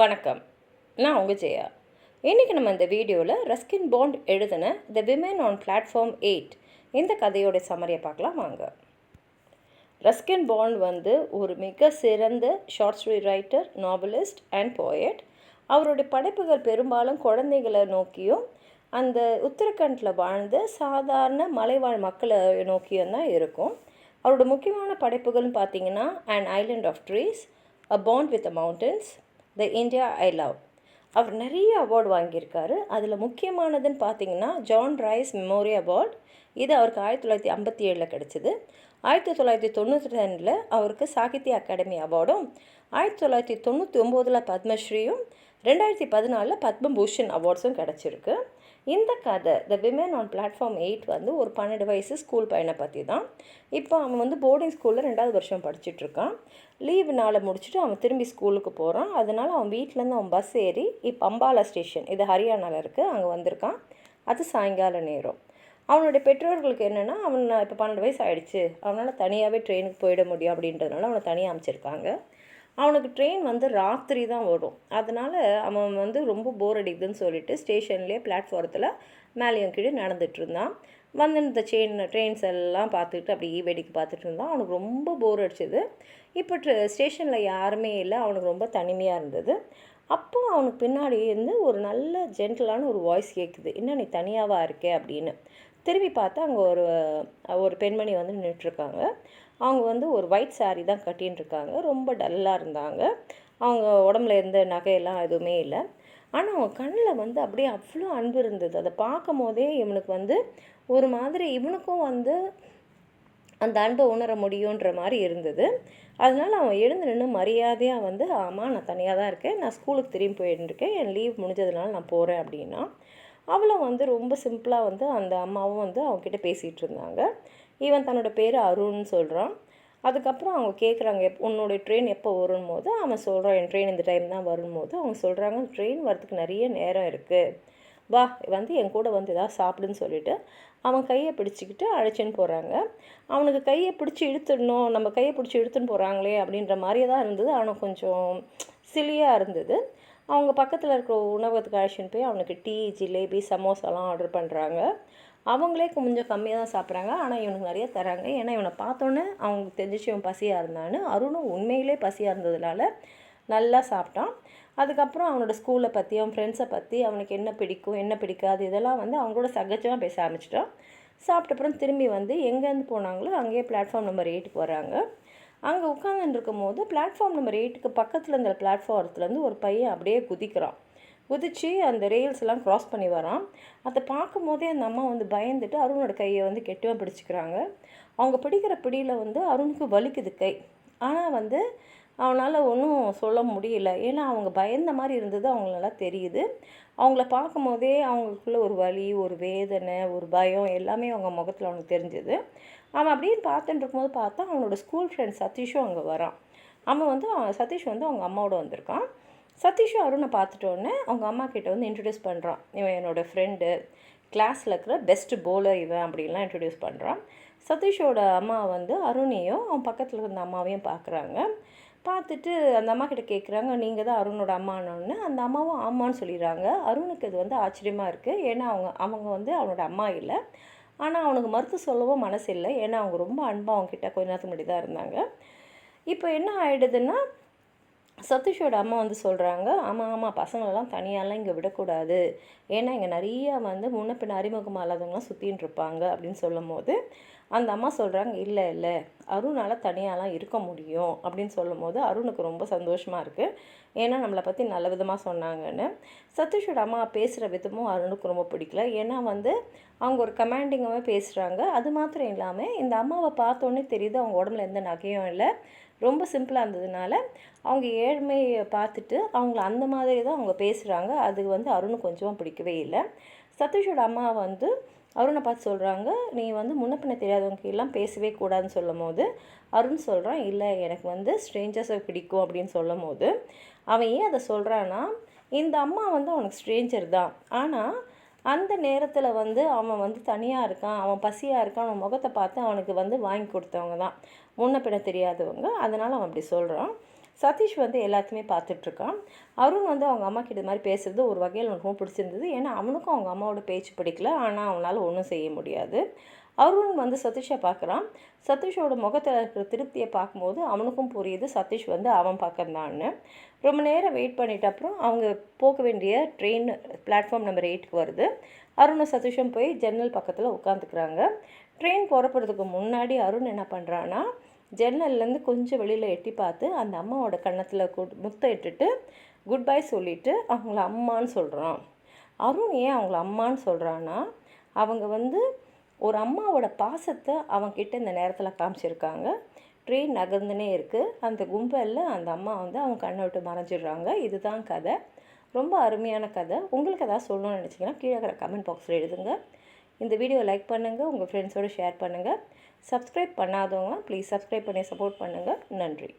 வணக்கம். நான் உங்கள் ஜெயா. இன்றைக்கி நம்ம இந்த வீடியோவில் ரஸ்கின் பாண்ட் எழுதின the women on platform eight இந்த கதையோட சம்மரியை பார்க்கலாம் வாங்க. ரஸ்கின் பாண்ட் வந்து ஒரு மிக சிறந்த short story writer novelist and poet அவருடைய படைப்புகள் பெரும்பாலும் குழந்தைகளை நோக்கியும் அந்த உத்தரகண்டில் வாழ்ந்த சாதாரண மலைவாழ் மக்களை நோக்கியும் தான் இருக்கும். அவரோட முக்கியமான படைப்புகள்னு பார்த்தீங்கன்னா and island of trees a bond with the mountains the India I love அவர் நிறைய அவார்டு வாங்கியிருக்காரு. அதில் முக்கியமானதுன்னு பார்த்தீங்கன்னா ஜான் ரைஸ் மெமோரி அவார்ட் இது அவருக்கு ஆயிரத்தி தொள்ளாயிரத்தி ஐம்பத்தி ஏழில் கிடச்சிது. ஆயிரத்தி தொள்ளாயிரத்தி தொண்ணூற்றி ரெண்டில் அவருக்கு சாகித்ய அகாடமி அவார்டும் ஆயிரத்தி தொள்ளாயிரத்தி தொண்ணூற்றி ஒம்போதில் பத்மஸ்ரீயும் ரெண்டாயிரத்தி பதினாலில் பத்மபூஷன் அவார்ட்ஸும் கிடச்சிருக்கு. இந்த கதை the women on platform eight வந்து ஒரு பன்னெண்டு வயசு ஸ்கூல் பையனை பற்றி தான். இப்போ அவன் வந்து போர்டிங் ஸ்கூலில் ரெண்டாவது வருஷம் படிச்சுட்ருக்கான் லீவு நாளை முடிச்சுட்டு அவன் திரும்பி ஸ்கூலுக்கு போகிறான் அதனால் அவன் வீட்டிலேருந்து அவன் பஸ் ஏறி இப்போ அம்பாலா ஸ்டேஷன் இது ஹரியானாவில் இருக்குது அங்கே வந்திருக்கான். அது சாயங்கால நேரம். அவனுடைய பெற்றோர்களுக்கு என்னென்னா அவன் இப்போ பன்னெண்டு வயசு ஆகிடுச்சு அவனால் தனியாகவே ட்ரெயினுக்கு போயிட முடியும் அப்படின்றதுனால அவனை தனியாக அமைச்சிருக்காங்க. அவனுக்கு ட்ரெயின் வந்து ராத்திரி தான் வரும் அதனால் அவன் வந்து ரொம்ப போர் அடிக்குதுன்னு சொல்லிட்டு ஸ்டேஷன்லேயே பிளாட்ஃபாரத்தில் மேலேயும் கீழே நடந்துட்டு இருந்தான். வந்து இந்த செயின் ட்ரெயின்ஸ் எல்லாம் பார்த்துக்கிட்டு அப்படியே வேடிக்கை பார்த்துட்டு இருந்தான். அவனுக்கு ரொம்ப போர் அடிச்சது. இப்போ ஸ்டேஷனில் யாருமே இல்லை. அவனுக்கு ரொம்ப தனிமையாக இருந்தது. அப்போ அவனுக்கு பின்னாடி இருந்து ஒரு நல்ல ஜென்டலான ஒரு வாய்ஸ் கேட்குது என்ன நீ தனியாவாக இருக்கே? அப்படின்னு. திரும்பி பார்த்தா அங்கே ஒரு ஒரு பெண்மணி வந்து நின்றுட்டுருக்காங்க அவங்க வந்து ஒரு ஒயிட் சாரீ தான் கட்டின்னு இருக்காங்க ரொம்ப டல்லாக இருந்தாங்க. அவங்க உடம்புல எந்த நகையெல்லாம் எதுவுமே இல்லை. ஆனால் அவங்க கண்ணில் வந்து அப்படியே அவ்வளோ அன்பு இருந்தது. அதை பார்க்கும் போதே இவனுக்கு வந்து ஒரு மாதிரி இவனுக்கும் வந்து அந்த அன்பை உணர முடியுன்ற மாதிரி இருந்தது. அதனால் அவன் எழுந்து நின்று மரியாதையாக வந்து ஆமாம் நான் தனியாக தான் இருக்கேன். நான் ஸ்கூலுக்கு திரும்பி போயிட்டுருக்கேன் என் லீவ் முடிஞ்சதுனால நான் போகிறேன் அப்படின்னா அவளும் வந்து ரொம்ப சிம்பிளாக வந்து அந்த அம்மாவும் வந்து அவங்கக்கிட்ட பேசிகிட்டு இருந்தாங்க. ஈவன் தன்னோட பேர் அருண்னு சொல்கிறான் அதுக்கப்புறம் அவங்க கேட்குறாங்க எப் உன்னோடைய ட்ரெயின் எப்போ வரும் போது அவன் சொல்கிறான் என் ட்ரெயின் இந்த டைம் தான் வரும்போது. அவங்க சொல்கிறாங்க ட்ரெயின் வரதுக்கு நிறைய நேரம் இருக்குது வா வந்து என் கூட வந்து எதாவது சாப்பிடுன்னு சொல்லிட்டு அவன் கையை பிடிச்சிக்கிட்டு அழைச்சின்னு போகிறாங்க அவனுக்கு கையை பிடிச்சி இழுத்துடணும் நம்ம கையை பிடிச்சி இழுத்துன்னு போகிறாங்களே அப்படின்ற மாதிரியே தான் இருந்தது. அவனுக்கு கொஞ்சம் சிலியாக இருந்தது. அவங்க பக்கத்தில் இருக்கிற உணவகத்துக்கு அழைச்சின்னு போய் அவனுக்கு டீ ஜிலேபி சமோசாலாம் ஆர்டர் பண்ணுறாங்க அவங்களே கொஞ்சம் கம்மியாக தான் சாப்பிட்றாங்க. ஆனால் இவனுக்கு நிறைய தராங்க ஏன்னா இவனை பார்த்தோன்னே அவங்களுக்கு தெரிஞ்சிச்சு இவன் பசியாக இருந்தான்னு. அருணும் உண்மையிலே பசியாக இருந்ததுனால நல்லா சாப்பிட்டான். அதுக்கப்புறம் அவனோட ஸ்கூலை பற்றி அவன் ஃப்ரெண்ட்ஸை பற்றி அவனுக்கு என்ன பிடிக்கும் என்ன பிடிக்காது இதெல்லாம் வந்து அவங்களோட சகஜமாக பேச ஆரம்பிச்சிட்டான். சாப்பிட்ட அப்புறம் திரும்பி வந்து எங்கேருந்து போனாங்களோ அங்கேயே பிளாட்ஃபார்ம் நம்பர் எயிட்டுக்கு வராங்க அங்கே உட்காந்துருக்கும் போது பிளாட்ஃபார்ம் நம்பர் எயிட்டுக்கு பக்கத்தில் இருந்த பிளாட்ஃபாரத்துலேருந்து ஒரு பையன் அப்படியே குதிக்கிறான். குதித்து அந்த ரெயில்ஸ் எல்லாம் க்ராஸ் பண்ணி வரான். அதை பார்க்கும் போதே அந்த அம்மா வந்து பயந்துட்டு அருணோட கையை வந்து கெட்டுவன் பிடிச்சிக்கிறாங்க. அவங்க பிடிக்கிற பிடியில் வந்து அருணுக்கு வலிக்குது கை. ஆனால் வந்து அவனால் ஒன்றும் சொல்ல முடியல. ஏன்னா அவங்க பயந்த மாதிரி இருந்தது அவங்களால தெரியுது. அவங்கள பார்க்கும் போதே அவங்களுக்குள்ள ஒரு வலி ஒரு வேதனை ஒரு பயம் எல்லாமே அவங்க முகத்தில் அவனுக்கு தெரிஞ்சுது. அவன் அப்படின்னு பார்த்துட்டு இருக்கும்போது பார்த்தா அவனோட ஸ்கூல் ஃப்ரெண்ட் சதீஷும் அங்கே வரான். அவன் வந்து சதீஷ் வந்து அவங்க அம்மாவோட வந்திருக்கான். சதீஷும் அருணை பார்த்துட்டோன்னே அவங்க அம்மா கிட்ட வந்து இன்ட்ரடியூஸ் பண்ணுறான் இவன் என்னோடய ஃப்ரெண்டு கிளாஸில் இருக்கிற பெஸ்ட் போலர் இவன் அப்படின்லாம் இன்ட்ரடியூஸ் பண்ணுறான் சதீஷோட அம்மா வந்து அருணையும் அவன் பக்கத்தில் இருந்த அம்மாவையும் பார்க்குறாங்க. பார்த்துட்டு அந்த அம்மா கிட்ட கேட்குறாங்க நீங்கள் தான் அருணோட அம்மானோன்னு அந்த அம்மாவும் ஆமான்னு சொல்லிடுறாங்க. அருணுக்கு இது வந்து ஆச்சரியமாக இருக்குது ஏன்னா அவங்க அவங்க வந்து அவனோட அம்மா இல்லை. ஆனால் அவனுக்கு மறுத்து சொல்லவும் மனசு இல்லை ஏன்னா அவங்க ரொம்ப அன்பாக அவங்கக்கிட்ட கொஞ்ச நேரத்துக்கு முன்னாடி தான் இருந்தாங்க. இப்போ என்ன ஆகிடுதுன்னா சதீஷோட அம்மா வந்து சொல்கிறாங்க ஆமாம் ஆமாம் பசங்களெல்லாம் தனியாலாம் இங்கே விடக்கூடாது. ஏன்னா இங்கே நிறையா வந்து முன்ன பின்ன அறிமுகமாக இல்லாதவங்களாம் சுற்றின்னு இருப்பாங்க அப்படின்னு சொல்லும் போது அந்த அம்மா சொல்கிறாங்க இல்லை இல்லை அருணால் தனியாலாம் இருக்க முடியும் அப்படின்னு சொல்லும் போது அருணுக்கு ரொம்ப சந்தோஷமாக இருக்குது ஏன்னா நம்மளை பற்றி நல்ல விதமாக சொன்னாங்கன்னு. சதீஷோட அம்மா பேசுகிற விதமும் அருணுக்கு ரொம்ப பிடிக்கல. ஏன்னா வந்து அவங்க ஒரு கமாண்டிங்காகவே பேசுகிறாங்க அது மாத்திரம் இல்லாமல் இந்த அம்மாவை பார்த்தோன்னே தெரியுது அவங்க உடம்புல எந்த நகையும் இல்லை. ரொம்ப சிம்பிளாக இருந்ததுனால அவங்க ஏழ்மையை பார்த்துட்டு அவங்கள அந்த மாதிரி தான் அவங்க பேசுகிறாங்க அது வந்து அருண் கொஞ்சம் பிடிக்கவே இல்லை. சதீஷோட அம்மா வந்து அருணை பார்த்து சொல்கிறாங்க நீ வந்து முன்ன பின்ன தெரியாதவங்க எல்லாம் பேசவே கூடாதுன்னு சொல்லும் போது அருண் சொல்கிறான் இல்லை எனக்கு வந்து ஸ்ட்ரேஞ்சர்ஸை பிடிக்கும் அப்படின்னு சொல்லும் போது அவன் ஏன் அதை சொல்கிறான்னா இந்த அம்மா வந்து அவனுக்கு ஸ்ட்ரேஞ்சர் தான். ஆனால் அந்த நேரத்தில் வந்து அவன் வந்து தனியாக இருக்கான் அவன் பசியாக இருக்கான் அவன் முகத்தை பார்த்து அவனுக்கு வந்து வாங்கி கொடுத்தவங்க தான். முன்ன பின்ன தெரியாதவங்க. அதனால் அவன் அப்படி சொல்கிறான் சதீஷ் வந்து எல்லாத்தையுமே பார்த்துட்ருக்கான் அருண் வந்து அவங்க அம்மா கிட்ட இது மாதிரி பேசுகிறது ஒரு வகையில் அவனுக்கும் ரொம்ப பிடிச்சிருந்தது. ஏன்னா அவனுக்கும் அவங்க அம்மாவோட பேச்சு பிடிக்கல. ஆனால் அவனால் ஒன்றும் செய்ய முடியாது. அருண் வந்து சதீஷை பார்க்குறான். சதீஷோட முகத்தில் இருக்கிற திருப்தியை பார்க்கும்போது அவனுக்கும் புரியுது சதீஷ் வந்து அவன் பக்கம்தான்னு. ரொம்ப நேரம் வெயிட் பண்ணிட்ட அப்புறம் அவங்க போக வேண்டிய ட்ரெயின் பிளாட்ஃபார்ம் நம்பர் எயிட்டுக்கு வருது. அருணும் சதீஷும் போய் ஜன்னல் பக்கத்தில் உட்காந்துக்கிறாங்க ட்ரெயின் புறப்படுறதுக்கு முன்னாடி அருண் என்ன பண்ணுறான்னா ஜன்னல்லேருந்து கொஞ்சம் வெளியில் எட்டி பார்த்து அந்த அம்மாவோட கன்னத்தில் முத்த இட்டுட்டு குட் பை சொல்லிவிட்டு அவங்கள அம்மான்னு சொல்கிறான் அருண் ஏன் அவங்கள அம்மான்னு சொல்கிறான்னா அவங்க வந்து ஒரு அம்மாவோட பாசத்தை அவங்கக்கிட்ட இந்த நேரத்தில் காமிச்சிருக்காங்க. ட்ரெயின் நகர்ந்துனே இருக்குது அந்த கும்பலில் அந்த அம்மா வந்து அவங்க கண்ணை விட்டு மறைஞ்சிடுறாங்க. இதுதான் கதை. ரொம்ப அருமையான கதை. உங்களுக்கு எதாவது சொல்லணும்னு நினச்சிங்கன்னா கீழே இருக்கிற கமெண்ட் பாக்ஸில் எழுதுங்க. இந்த வீடியோ லைக் பண்ணுங்கள் உங்கள் ஃப்ரெண்ட்ஸோடு ஷேர் பண்ணுங்கள் சப்ஸ்கிரைப் பண்ணாதவங்க ப்ளீஸ் சப்ஸ்கிரைப் பண்ணி சப்போர்ட் பண்ணுங்கள் நன்றி.